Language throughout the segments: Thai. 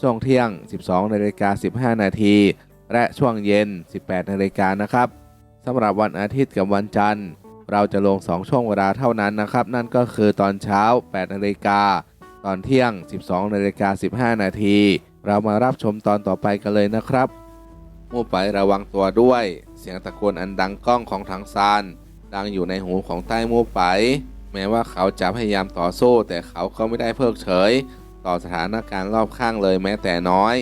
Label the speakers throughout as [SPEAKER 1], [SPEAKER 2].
[SPEAKER 1] ช่วงเที่ยง 12นาฬิกา15 นาที และช่วงเย็น 18นาฬิกานะครับสำหรับวันอาทิตย์กับวันจันทร์ เราจะลง 2 ช่วงเวลาเท่านั้นนะครับ นั่นก็คือตอนเช้า 8นาฬิกาตอนเที่ยง 12นาฬิกา15 นาที เรามารับชมตอนต่อไปกันเลยนะครับมู่ไประวังตัวด้วย เสียงตะโกนอันดังก้องของถังซานดังอยู่ในหูของใต้มู่ไป แม้ว่าเขาจะพยายามต่อสู้แต่เขาก็ไม่ได้เพิกเฉย ต่อสถานการณ์รอบข้างเลยแม้แต่น้อย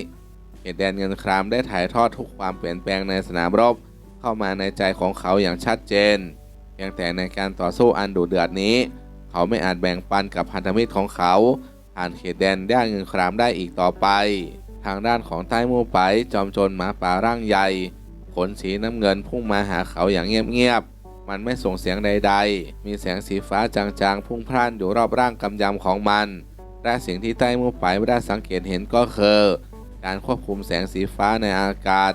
[SPEAKER 1] เขตแดนเงินครามได้ถ่ายทอดทุกความเปลี่ยนแปลงในสนามรบเข้ามาในใจของเขาอย่างชัดเจนเพียงแต่ในการต่อสู้อันดุเดือดนี้ เขาไม่อาจแบ่งปันกับพันธมิตรของเขา ผ่านเขตแดนด้านเงินครามได้อีกต่อไป ทางด้านของใต้มู่ไปจอมโจรหมาป่าร่างใหญ่ขนสีน้ำเงินพุ่งมาหาเขาอย่างเงียบๆ มันไม่ส่งเสียงใดๆ มีแสงสีฟ้าจางๆ พุ่งพล่านอยู่รอบร่างกำยำของมัน และสิ่งที่ใต้มู่ไปไม่ได้สังเกตเห็นก็คือ การควบคุมแสงสีฟ้าในอากาศ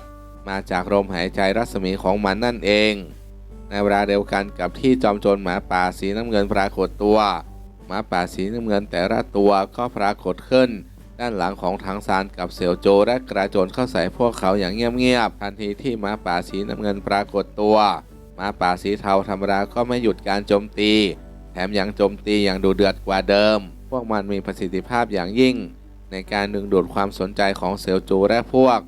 [SPEAKER 1] มาจากลมหายใจรัศมีของมันนั่นเอง ในเวลาเดียวกันกับที่จอมโจรหมาป่าสีน้ำเงินปรากฏตัว หมาป่าสีน้ำเงินแต่ละตัวก็ปรากฏขึ้นด้านหลังของทางซานกับเสี่ยวโจและกระโจนเข้าใส่พวกเขาอย่างเงียบๆทันทีที่หมาป่าสีน้ำเงินปรากฏตัวหมาป่าสีเทาธรรมดาก็ไม่หยุดการโจมตี แถมยังโจมตีอย่างดุเดือดกว่าเดิม พวกมันมีประสิทธิภาพอย่างยิ่ง ในการดึงดูดความสนใจของเสี่ยวโจและพวก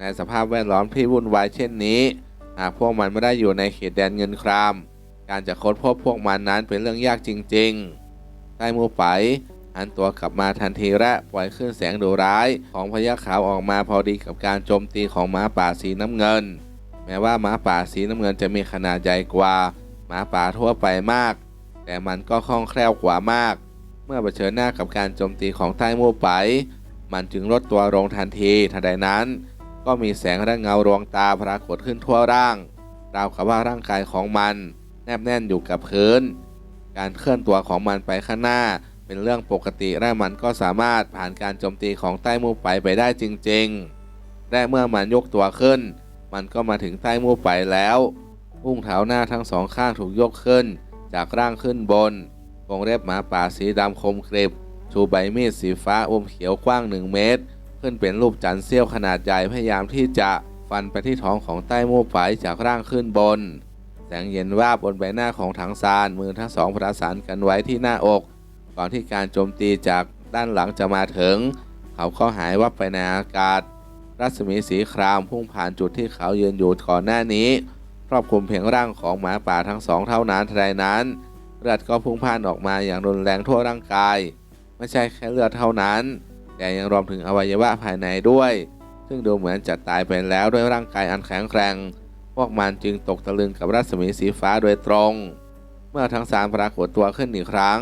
[SPEAKER 1] ในสภาพแวดล้อมที่วุ่นวายเช่นนี้ หากพวกมันไม่ได้อยู่ในเขตแดนเงินคราม การจะค้นพบพวกมันนั้นเป็นเรื่องยากจริงๆใต้มูไปหันตัวกลับมาทันทีและปล่อยขึ้นแสงดุร้ายของพญาขาวออกมาพอดีกับการโจมตีของหมาป่าสีน้ำเงิน แม้ว่าหมาป่าสีน้ำเงินจะมีขนาดใหญ่กว่าหมาป่าทั่วไปมาก แต่มันก็คล่องแคล่วกว่ามาก เมื่อเผชิญหน้ากับการโจมตีของใต้มูไป มันจึงลดตัวลงทันทีทันใดนั้น ก็มีแสงและเงารวงตาปรากฏขึ้นทั่วร่าง ราวกับว่าร่างกายของมัน แนบแน่นอยู่กับพื้น การเคลื่อนตัวของมันไปข้างหน้า เป็นเรื่องปกติและมันก็สามารถผ่านการโจมตีของใต้มูไปไปได้จริงๆ และเมื่อมันยกตัวขึ้น มันก็มาถึงใต้มูไปแล้วพุ่งเท้าหน้าทั้งสองข้างถูกยกขึ้น จากร่างขึ้นบน วงเล็บหมาป่าสีดำคมกริบชูใบมีดสีฟ้าอมเขียวกว้างหนึ่งเมตร ขึ้นเป็นรูปจันทร์เสี้ยวขนาดใหญ่พยายามที่จะฟันไปที่ท้องของใต้โม่ไฟจากร่างขึ้นบน แสงเย็นวาบบนใบหน้าของถังซานมือทั้งสองประสานกันไว้ที่หน้าอก ก่อนที่การโจมตีจากด้านหลังจะมาถึง เขาก็หายวับไปในอากาศ รัศมีสีครามพุ่งผ่านจุดที่เขายืนอยู่ก่อนหน้านี้ ครอบคลุมเพียงร่างของหมาป่าทั้งสองเท่านั้นทันใดนั้น เลือดก็พุ่งพ่านออกมาอย่างรุนแรงทั่วร่างกาย ไม่ใช่แค่เลือดเท่านั้น แต่ยังรวมถึงอวัยวะภายในด้วย ซึ่งดูเหมือนจะตายไปแล้วด้วยร่างกายอันแข็งแกร่งพวกมันจึงตกตะลึงกับรัศมีสีฟ้าโดยตรง เมื่อทั้งสามปรากฏตัวขึ้นอีกครั้ง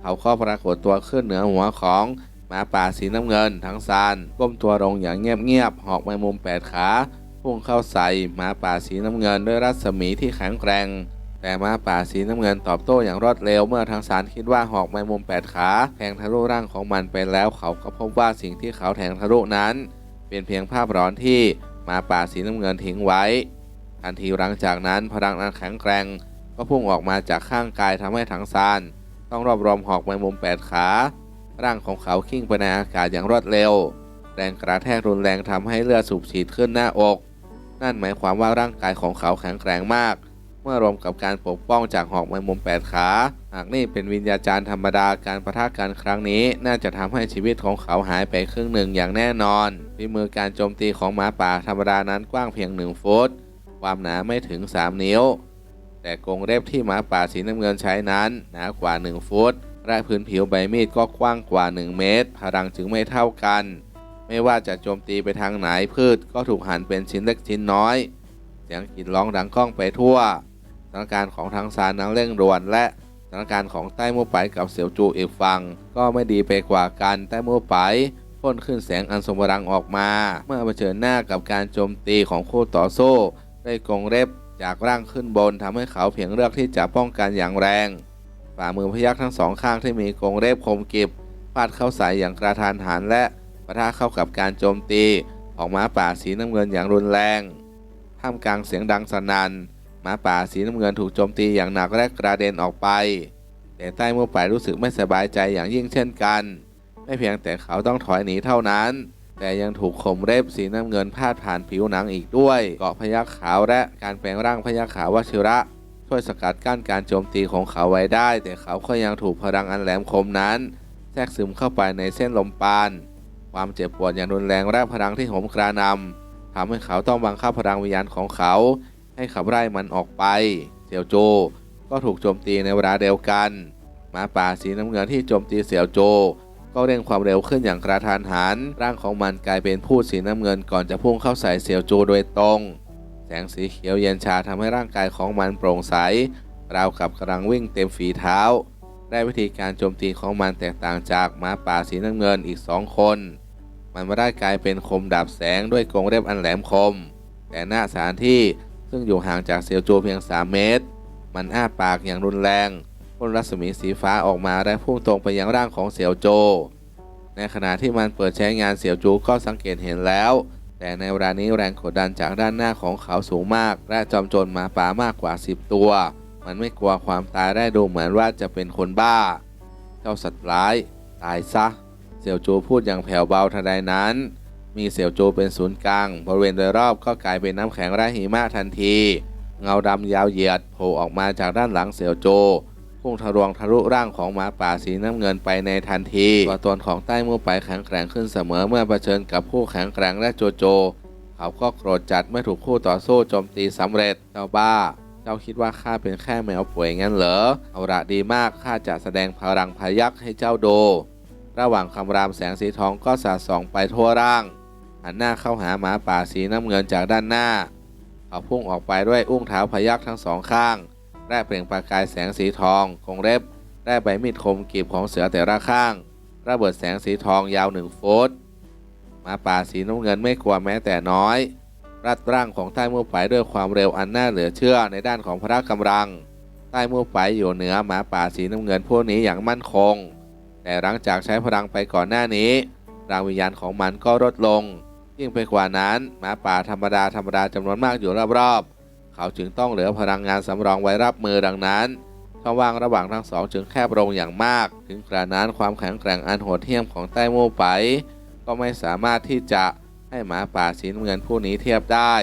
[SPEAKER 1] เขาก็ปรากฏตัวขึ้นเหนือหัวของหมาป่าสีน้ำเงิน ทั้งซานก้มตัวลงอย่างเงียบๆหอกแมงมุมแปดขาพุ่งเข้าใส่หมาป่าสีน้ำเงินด้วยรัศมีที่แข็งแกร่ง แต่หมาป่าสีน้ำเงินตอบโต้อย่างรวดเร็วเมื่อทางสารคิดว่าหอกแมงมุมแปดขาแทงทะลุร่างของมันไปแล้วเขาก็พบว่าสิ่งที่เขาแทงทะลุนั้น เป็นเพียงภาพร้อนที่มาป่าสีน้ำเงินทิ้งไว้ทันทีหลังจากนั้นพลังอันแข็งแกร่งก็พุ่งออกมาจากข้างกายทำให้ถังซานต้องรวบรวมหอกแมงมุมแปดขา ร่างของเขาขิ้งไปในอากาศอย่างรวดเร็ว แรงกระแทกรุนแรงทำให้เลือดสูบฉีดขึ้นหน้าอก นั่นหมายความว่าร่างกายของเขาแข็งแกร่งมาก เมื่อรวมกับการปกป้องจากหอกแมงมุมแปดขา หากนี่เป็นวิญญาจารย์ธรรมดาการประทะกันครั้งนี้ น่าจะทำให้ชีวิตของเขาหายไปครึ่งหนึ่งอย่างแน่นอนฝีมือการโจมตีของหมาป่าธรรมดานั้นกว้างเพียงหนึ่งฟุต ความหนาไม่ถึง 3 นิ้ว แต่กรงเล็บที่หมาป่าสีน้ำเงินใช้นั้นหนากว่า 1 ฟุต และพื้นผิวใบมีดก็กว้างกว่า 1 เมตร พลังจึงไม่เท่ากัน ไม่ว่าจะโจมตีไปทางไหนพืชก็ถูกหั่นเป็นชิ้นเล็กชิ้นน้อย เสียงกรีดร้องดังก้องไปทั่ว สถานการณ์ของทางซานนั้นเร่งด่วน และสถานการณ์ของใต้มู่ไปกับเสี่ยวจูอีกฝั่งก็ไม่ดีไปกว่ากันใต้มู่ไปพ่นขึ้นแสงอันทรงพลังออกมา เมื่อเผชิญหน้ากับการโจมตีของคู่ต่อสู้ด้กงเล็บจากร่างขึ้นบนทำให้เขาเพียงเลือกที่จะป้องกันอย่างแรง ฝ่ามือพยักทั้งสองข้างที่มีกงเล็บคมกริบฟาดเข้าใส่อย่างกระทานหันและปะทะเข้ากับการโจมตีของหมาป่าสีน้ำเงินอย่างรุนแรง ท่ามกลางเสียงดังสนั่น หมาป่าสีน้ำเงินถูกโจมตีอย่างหนักและกระเด็นออกไป แต่ใต้มือป่ารู้สึกไม่สบายใจอย่างยิ่งเช่นกัน ไม่เพียงแต่เขาต้องถอยหนีเท่านั้น แต่ยังถูกข่มเล็บสีน้ำเงินพาดผ่านผิวหนังอีกด้วย เกาะพยักขาวและการแปลงร่างพยักขาววชิระ ช่วยสกัดกั้นการโจมตีของเขาไว้ได้ แต่เขาก็ยังถูกพลังอันแหลมคมนั้น แทรกซึมเข้าไปในเส้นลมปาน ความเจ็บปวดอย่างรุนแรงและพลังที่โหมกระนำทำให้เขาต้องบังคับพลังวิญญาณของเขา ให้ขับไล่มันออกไปเสี่ยวโจก็ถูกโจมตีในเวลาเดียวกันหมาป่าสีน้ำเงินที่โจมตีเสี่ยวโจ ก็เร่งความเร็วขึ้นอย่างกระทันหัน ร่างของมันกลายเป็นผู้สีน้ำเงินก่อนจะพุ่งเข้าใส่เสี่ยวโจโดยตรง แสงสีเขียวเย็นชาทำให้ร่างกายของมันโปร่งใสราวกับกำลังวิ่งเต็มฝีเท้าและวิธีการโจมตีของมันแตกต่างจากหมาป่าสีน้ำเงินอีกสองคน มันไม่ได้กลายเป็นคมดาบแสงด้วยกรงเล็บอันแหลมคม แต่หน้าสถานที่ ซึ่งอยู่ห่างจากเซียวโจเพียง 3 เมตร มันอ้าปากอย่างรุนแรงพ่นรัศมีสีฟ้าออกมาและพุ่งตรงไปยังร่างของเสี่ยวโจ ในขณะที่มันเปิดใช้งานเสี่ยวจูก็สังเกตเห็นแล้ว แต่ในเวลานี้แรงกดดันจากด้านหน้าของเขาสูงมาก และจอมโจรมาป่ามากกว่า 10 ตัว มันไม่กลัวความตายได้ดูเหมือนว่าจะเป็นคนบ้า เจ้าสัตว์ร้าย ตายซะ เสี่ยวจูพูดอย่างแผ่วเบาทันใดนั้น มีเสี่ยวโจเป็นศูนย์กลาง บริเวณโดยรอบก็กลายเป็นน้ำแข็งและหิมะทันที เงาดำยาวเหยียดโผล่ออกมาจากด้านหลังเสี่ยวโจพุ่งทะลวงทะลุร่างของหมาป่าสีน้ำเงินไปในทันทีตัวตนของใต้มือไปแข็งแกร่งขึ้นเสมอเมื่อเผชิญกับผู้แข็งแกร่งและโจโจ เขาก็โกรธจัดเมื่อถูกคู่ต่อสู้โจมตีสำเร็จเจ้าบ้า เจ้าคิดว่าข้าเป็นแค่แมวป่วยงั้นเหรอเอาละดีมากข้าจะแสดงพลังพยักให้เจ้าดูระหว่างคำรามแสงสีทองก็สาดส่องไปทั่วร่าง หันหน้าเข้าหาหมาป่าสีน้ำเงินจากด้านหน้า เขาพุ่งออกไปด้วยอุ้งเท้าพยักทั้งสองข้างและเปล่งประกายแสงสีทองคงเล็บและใบมีดคมกรีบของเสือแต่ละข้าง ระเบิดแสงสีทองยาวหนึ่งฟุตหมาป่าสีน้ำเงินไม่กลัวแม้แต่น้อย รัดร่างของใต้มือไปด้วยความเร็วอันน่าเหลือเชื่อในด้านของพระกำลัง ใต้มือไปอยู่เหนือหมาป่าสีน้ำเงินพวกนี้อย่างมั่นคง แต่หลังจากใช้พลังไปก่อนหน้านี้รางวิญญาณของมันก็ลดลง ยิ่งไปกว่านั้นหมาป่าธรรมดาธรรมดาจำนวนมากอยู่รอบๆ เขาจึงต้องเหลือพลังงานสำรองไว้รับมือดังนั้นช่องว่างระหว่างทั้งสองจึงแคบลงอย่างมาก ถึงกระนั้นความแข็งแกร่งอันโหดเหี้ยมของใต้โม่ไป ก็ไม่สามารถที่จะให้หมาป่าสีเงินผู้นี้เทียบได้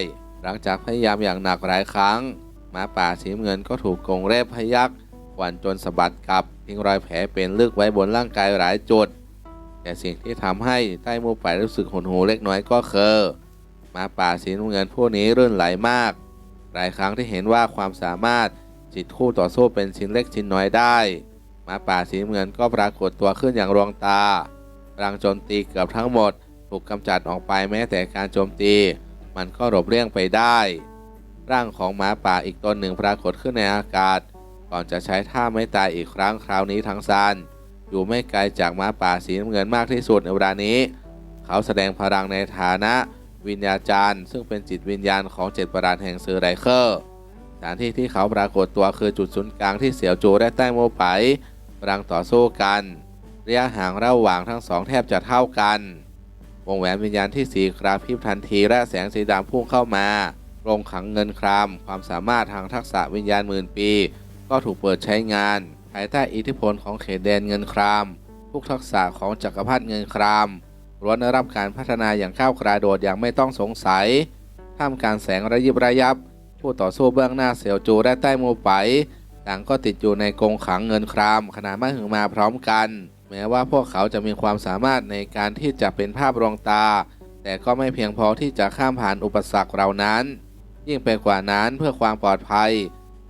[SPEAKER 1] หลังจากพยายามอย่างหนักหลายครั้ง หมาป่าสีเงินก็ถูกกงเล็บพยักกวันจนสะบัดกลับทิ้งรอยแผลเป็นลึกไว้บนร่างกายหลายจุด แต่สิ่งที่ทำให้ใต้โม่ไปรู้สึกหดหูเล็กน้อยก็คือหมาป่าสีน้ำเงินผู้นี้รื่นไหลมาก หลายครั้งที่เห็นว่าความสามารถจิตคู่ต่อสู้เป็นชิ้นเล็กชิ้นน้อยได้หมาป่าสีน้ำเงินก็ปรากฏตัวขึ้นอย่างรวงตาพลังโจมตีเกือบทั้งหมด ถูกกำจัดออกไปแม้แต่การโจมตี มันก็หลบเลี่ยงไปได้ ร่างของหมาป่าอีกตนหนึ่งปรากฏขึ้นในอากาศ ก่อนจะใช้ท่าไม่ตายอีกครั้งคราวนี้ทั้งซาน อยู่ไม่ไกลจากหมาป่าสีน้ำเงินมากที่สุดในเวลานี้ เขาแสดงพลังในฐานะวิญญาจารย์ ซึ่งเป็นจิตวิญญาณของเจ็ดประหลาดแห่งซือไรเคอร์สถานที่ที่เขาปรากฏตัวคือจุดศูนย์กลางที่เสี่ยวจูและใต้โมไปกำลังต่อสู้กันระยะห่างระหว่างทั้งสองแทบจะเท่ากัน วงแหวนวิญญาณที่สีกราพริบทันทีและแสงสีดำพุ่งเข้ามาโรงขังเงินคราม ความสามารถทางทักษะวิญญาณหมื่นปี ก็ถูกเปิดใช้งานายใต้อิทธิพลของเขตแดนเงินคราม ทุกทักษะของจักรพรรดิเงินครามล้วนได้รับการพัฒนาอย่างก้าวกระโดดอย่างไม่ต้องสงสัย ท่ามกลางแสงระยิบระยับ ผู้ต่อสู้เบื้องหน้าเสี่ยวจูและใต้โมไปต่างก็ติดอยู่ในกรงขังเงินครามขนาดมหึงมาพร้อมกัน แม้ว่าพวกเขาจะมีความสามารถในการที่จะเป็นภาพรองตา แต่ก็ไม่เพียงพอที่จะข้ามผ่านอุปสรรคเหล่านั้น ยิ่งไปกว่านั้นเพื่อความปลอดภัย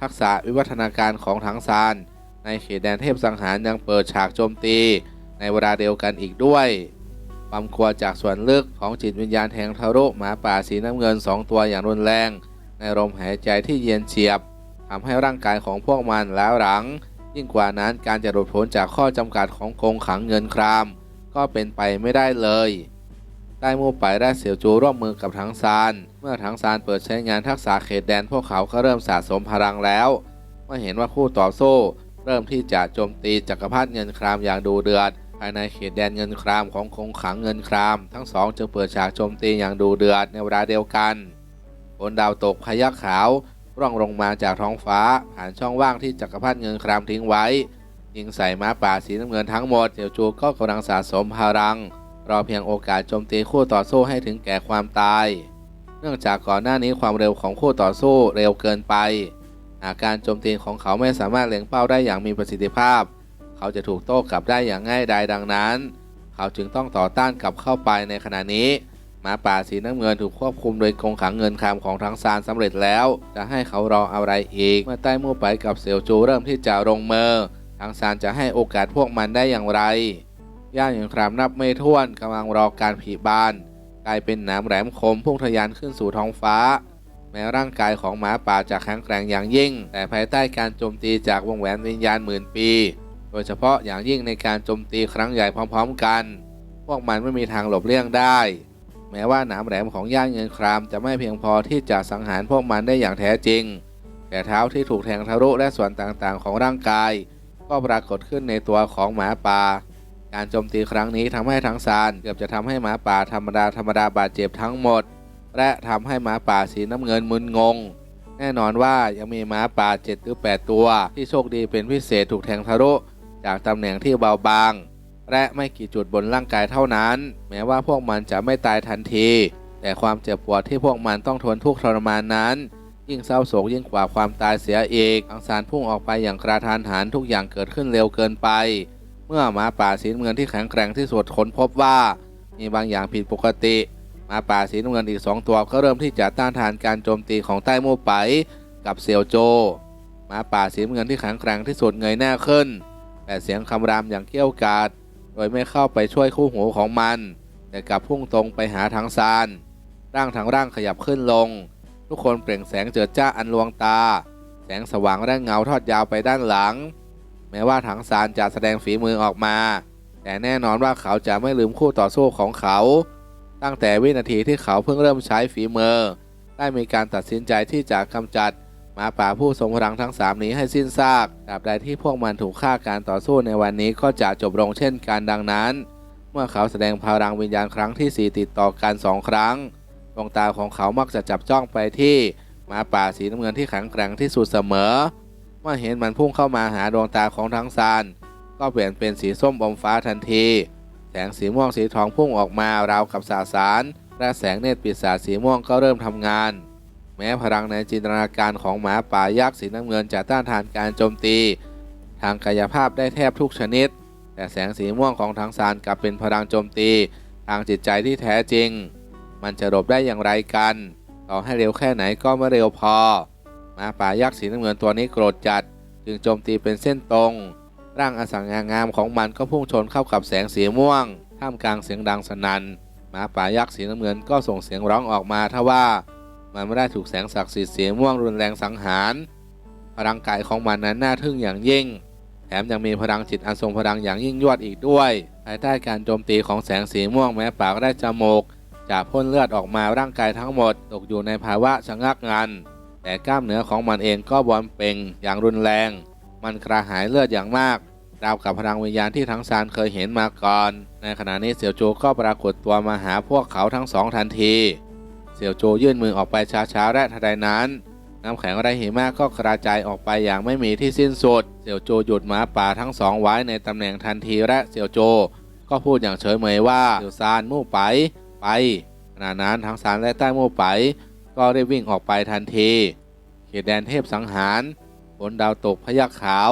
[SPEAKER 1] ทักษะวิวัฒนาการของถังซาน ในเขตแดนเทพสังหารยังเปิดฉากโจมตีในเวลาเดียวกันอีกด้วยความกลัวจากส่วนลึกของจิตวิญญาณแทงทะลุหมาป่าสีน้ำเงินสองตัวอย่างรุนแรง ในลมหายใจที่เย็นเฉียบทำให้ร่างกายของพวกมันล้าวหลัง ยิ่งกว่านั้นการจะหลุดพ้นจากข้อจำกัดของกรงขังเงินคราม ก็เป็นไปไม่ได้เลยได้มู่ไปและเสี่ยวจูร่วมมือกับถังซาน เมื่อถังซานเปิดใช้งานทักษะเขตแดนพวกเขาก็เริ่มสะสมพลังแล้ว เมื่อเห็นว่าคู่ต่อสู้ เริ่มที่จะโจมตีจักรพรรดิเงินครามอย่างดูเดือด ภายในเขตแดนเงินครามของคงขังเงินคราม ทั้งสองจึงเปิดฉากโจมตีอย่างดูเดือดในเวลาเดียวกันบนดาวตกพยักขาวร่องลงมาจากท้องฟ้า ผ่านช่องว่างที่จักรพรรดิเงินครามทิ้งไว้ ยิงใส่ม้าป่าสีน้ำเงินทั้งหมดเสี่ยวจูก็กำลังสะสมพลัง รอเพียงโอกาสโจมตีคู่ต่อสู้ให้ถึงแก่ความตาย เนื่องจากก่อนหน้านี้ความเร็วของคู่ต่อสู้เร็วเกินไป หากการโจมตีของเขาไม่สามารถเล็งเป้าได้อย่างมีประสิทธิภาพ เขาจะถูกโต้กลับได้อย่างง่ายดายดังนั้น เขาจึงต้องต่อต้านกลับเข้าไปในขณะนี้หมาป่าสีน้ำเงินถูกควบคุมโดยกองขังเงินคำของทั้งซานสำเร็จแล้ว จะให้เขารออะไรอีก เมื่อใต้มู่ไปกับเสี่ยวจูเริ่มที่จะลงมือทางซานจะให้โอกาสพวกมันได้อย่างไร ย่างอย่างครามนับไม่ถ้วนกำลังรอการผีบาน กลายเป็นหนามแหลมคมพุ่งทะยานขึ้นสู่ท้องฟ้า ม้ร่างกายของหมาป่าจะแข็งแกร่งอย่างยิ่ง แต่ภายใต้การโจมตีจากวงแหวนวิญญาณหมื่นปี โดยเฉพาะอย่างยิ่งในการโจมตีครั้งใหญ่พร้อมๆกัน พวกมันไม่มีทางหลบเลี่ยงได้ แม้ว่าหนามแหลมของย่างเงินครามจะไม่เพียงพอที่จะสังหารพวกมันได้อย่างแท้จริง แต่เท้าที่ถูกแทงทะลุและส่วนต่างๆ ของร่างกาย ก็ปรากฏขึ้นในตัวของหมาป่าการโจมตีครั้งนี้ทำให้ทั้งซานเกือบจะทำให้หมาป่าธรรมดาธรรมดาบาดเจ็บทั้งหมด และทำให้หมาป่าสีน้ำเงินมึนงง แน่นอนว่ายังมีหมาป่า 7 หรือ 8 ตัว ที่โชคดีเป็นพิเศษถูกแทงทะลุจากตำแหน่งที่เบาบาง และไม่กี่จุดบนร่างกายเท่านั้น แม้ว่าพวกมันจะไม่ตายทันที แต่ความเจ็บปวดที่พวกมันต้องทนทุกข์ทรมานนั้น ยิ่งเศร้าโศกยิ่งกว่าความตายเสียอีกอังสารพุ่งออกไปอย่างกระทานหันทุกอย่างเกิดขึ้นเร็วเกินไป เมื่อหมาป่าสีเงินที่แข็งแกร่งที่สุดค้นพบว่า มีบางอย่างผิดปกติ มาป่าสีน้ำเงินอีกสองตัวก็เริ่มที่จะต้านทานการโจมตีของใต้โม่ไปกับเซียวโจ มาป่าสีน้ำเงินที่แข็งแกร่งที่สุดเงยหน้าขึ้น แต่เสียงคำรามอย่างเกี้ยวกาดโดยไม่เข้าไปช่วยคู่หูของมัน แต่กลับพุ่งตรงไปหาทางซาน ร่างทางร่างขยับขึ้นลง ทุกคนเปล่งแสงเจิดจ้าอันลวงตา แสงสว่างและเงาทอดยาวไปด้านหลัง แม้ว่าถังซานจะแสดงฝีมือออกมา แต่แน่นอนว่าเขาจะไม่ลืมคู่ต่อสู้ของเขา ตั้งแต่วินาทีที่เขาเพิ่งเริ่มใช้ฝีมือ ได้มีการตัดสินใจที่จะกำจัดหมาป่าผู้ทรงพลังทั้งสามนี้ให้สิ้นซากตราบใดที่พวกมันถูกฆ่าการต่อสู้ในวันนี้ก็จะจบลงเช่นกันดังนั้น เมื่อเขาแสดงพลังวิญญาณครั้งที่สี่ติดต่อกันสองครั้ง ดวงตาของเขามักจะจับจ้องไปที่หมาป่าสีน้ำเงินที่แข็งแกร่งที่สุดเสมอ เมื่อเห็นมันพุ่งเข้ามาหาดวงตาของทั้งซานก็เปลี่ยนเป็นสีส้มอมฟ้าทันที งสีม่วงสีทองพุ่งออกมาราวกับสาสารและแสงเนตรปีศาจสีม่วงก็เริ่มทำงาน แม้พลังในจินตนาการของหมาป่ายักษ์สีน้ำเงินจะต้านทานการโจมตี ทางกายภาพได้แทบทุกชนิด แต่แสงสีม่วงของทั้งซานกลับเป็นพลังโจมตี ทางจิตใจที่แท้จริง มันจะหลบได้อย่างไรกัน ต่อให้เร็วแค่ไหนก็ไม่เร็วพอหมาป่ายักษ์สีน้ำเงินตัวนี้โกรธจัด จึงโจมตีเป็นเส้นตรง ร่างอสังงางามของมันก็พุ่งชนเข้ากับแสงสีม่วง ท่ามกลางเสียงดังสนั่นหมาป่ายักษ์สีน้ำเงินก็ส่งเสียงร้องออกมาทว่ามันไม่ได้ถูกแสงศักดิ์สิทธิ์สีม่วงรุนแรงสังหาร พลังกายของมันนั้นน่าทึ่งอย่างยิ่ง แถมยังมีพลังจิตอันทรงพลังอย่างยิ่งยวดอีกด้วย ภายใต้การโจมตีของแสงสีม่วงแม้ปากได้จมูกจะพ่นเลือดออกมาร่างกายทั้งหมด ตกอยู่ในภาวะชะงักงัน แต่กล้ามเนื้อของมันเองก็บวมเป่งอย่างรุนแรง มันกระหายเลือดอย่างมาก ราวกับพลังวิญญาณที่ทั้งซานเคยเห็นมาก่อน ในขณะนี้เสี่ยวโจก็ปรากฏตัวมาหาพวกเขาทั้งสองทันที เสี่ยวโจยื่นมือออกไปช้าๆและทันใดนั้น น้ำแข็งไรหิมะก็กระจายออกไปอย่างไม่มีที่สิ้นสุด เสี่ยวโจหยุดหมาป่าทั้งสองไว้ในตำแหน่งทันทีและเสี่ยวโจ ก็พูดอย่างเฉยเมยว่าเสี่ยวซานมู่ไปไปขณะนั้นทั้งซานและใต้มู่ไป ก็ได้วิ่งออกไปทันที เขตแดนเทพสังหารบนดาวตกพยักขาว